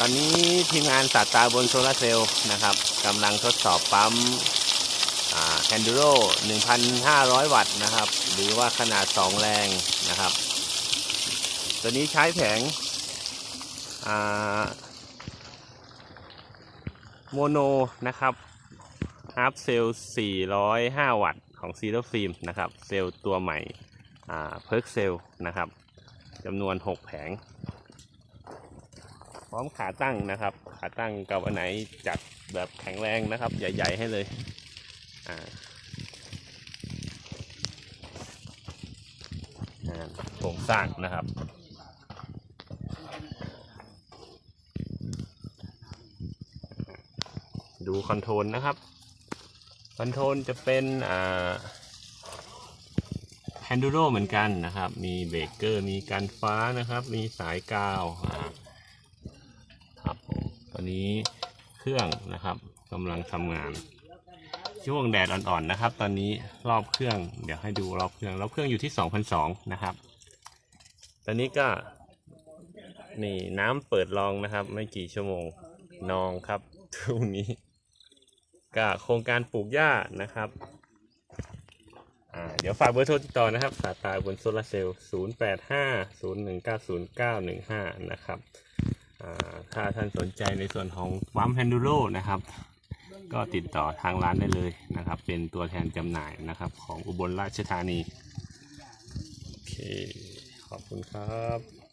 ตอนนี้ทีมงานสาตาบนโซลาร์เซลล์นะครับกำลังทดสอบปั๊มแคนดูโร1,500 วัตต์นะครับ หรือว่าขนาด 2 แรงนะครับ ตัวนี้ใช้แผงโมโนนะครับฮาร์ปเซลล์405 วัตต์ของซีโรฟิล์มนะครับ เซลล์ตัวใหม่เพิร์กเซลล์นะครับจำนวน 6 แผง ร้อมขาตั้งนะครับ ขาตั้งกับอันไหนจัดแบบแข็งแรงนะครับ ใหญ่ ๆ ให้เลยอ่าโครงสร้างนะครับดูคอนโทรลนะครับคอนโทรลจะเป็นอ่าแฮนดูโรเหมือนกันนะครับ มีเบรกเกอร์ มีกันฟ้านะครับ มีสายกาวอ่า ตอนนี้เครื่องนะครับกำลังทำงาน ช่วงแดดอ่อนๆนะครับ ตอนนี้รอบเครื่องเดี๋ยวให้ดูรอบเครื่องรอบเครื่องอยู่ที่2,002นะครับ ตอนนี้ก็นี่น้ำเปิดรองนะครับ ไม่กี่ชั่วโมงนองครับตรงนี้ก็โครงการปลูกหญ้านะครับเดี๋ยวฝากเบอร์โทรติดต่อนะครับสาตาบนโซลาเซลล์ 0850190915 นะครับ ถ้าท่านสนใจในส่วนของวัมแฮนดูโรนะครับ ก็ติดต่อทางร้านได้เลยนะครับ เป็นตัวแทนจำหน่ายนะครับ ของอุบลราชธานี โอเค ขอบคุณครับ